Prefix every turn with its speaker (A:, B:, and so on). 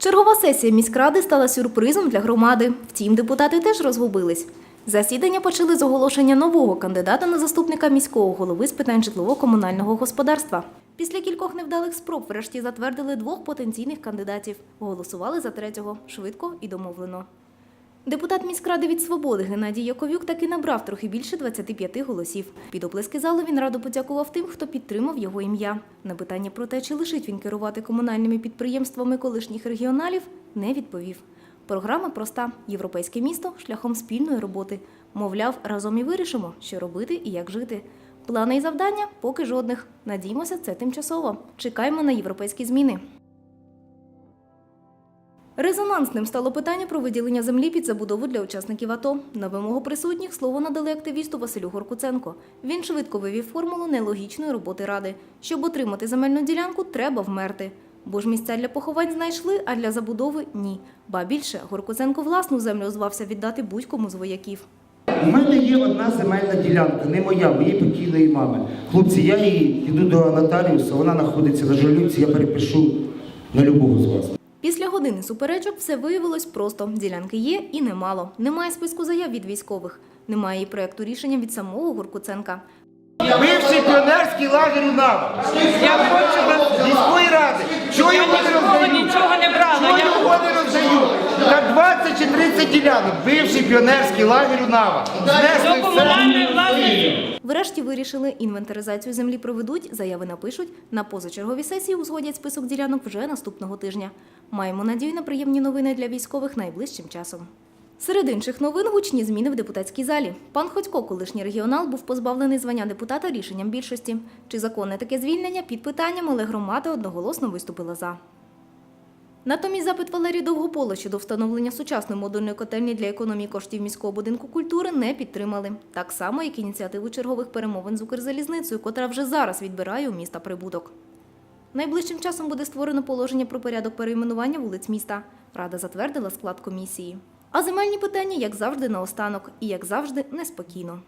A: Чергова сесія міськради стала сюрпризом для громади. Втім, депутати теж розгубились. Засідання почали з оголошення нового кандидата на заступника міського голови з питань житлово-комунального господарства. Після кількох невдалих спроб врешті затвердили двох потенційних кандидатів. Голосували за третього швидко і домовлено. Депутат міськради від свободи Геннадій Яковюк таки набрав трохи більше 25 голосів. Під оплески залу він радо подякував тим, хто підтримав його ім'я. На питання про те, чи лишить він керувати комунальними підприємствами колишніх регіоналів, не відповів. Програма проста: європейське місто шляхом спільної роботи. Мовляв, разом і вирішимо, що робити і як жити. Плани і завдання поки жодних. Надіємося, це тимчасово. Чекаємо на європейські зміни. Резонансним стало питання про виділення землі під забудову для учасників АТО. На вимогу присутніх слово надали активісту Василю Горкуценко. Він швидко вивів формулу нелогічної роботи ради. Щоб отримати земельну ділянку, треба вмерти. Бо ж місця для поховань знайшли, а для забудови ні. Ба більше Горкуценко власну землю звався віддати будь-кому з вояків.
B: У мене є одна земельна ділянка, не моя, моєї покійної мами. Хлопці, я її йду до нотаріуса, вона знаходиться на жолюці, я перепишу на любого з вас.
A: Після години суперечок все виявилось просто. Ділянки є і немало. Немає списку заяв від військових. Немає і проєкту рішення від самого Горкуценка.
B: Бивший піонерський лагерь УНАВА.
C: Я хочу.
B: Міської ради. Чого його не роздають?
C: нічого не брала.
B: Чого
C: Я
B: його не роздають? На 20 чи 30 ділянок. Бивший піонерський лагерь УНАВА. Знесли все.
A: Врешті вирішили, інвентаризацію землі проведуть, заяви напишуть. На позачерговій сесії узгодять список ділянок вже наступного тижня. Маємо надію на приємні новини для військових найближчим часом. Серед інших новин гучні зміни в депутатській залі. Пан Ходько, колишній регіонал, був позбавлений звання депутата рішенням більшості. Чи законне таке звільнення під питанням, але громада одноголосно виступила за. Натомість запит Валерії Довгопола щодо встановлення сучасної модульної котельні для економії коштів міського будинку культури не підтримали. Так само, як ініціативу чергових перемовин з Укрзалізницею, котра вже зараз відбирає у міста прибуток. Найближчим часом буде створено положення про порядок перейменування вулиць міста. Рада затвердила склад комісії. А земельні питання, як завжди, наостанок і, як завжди, неспокійно.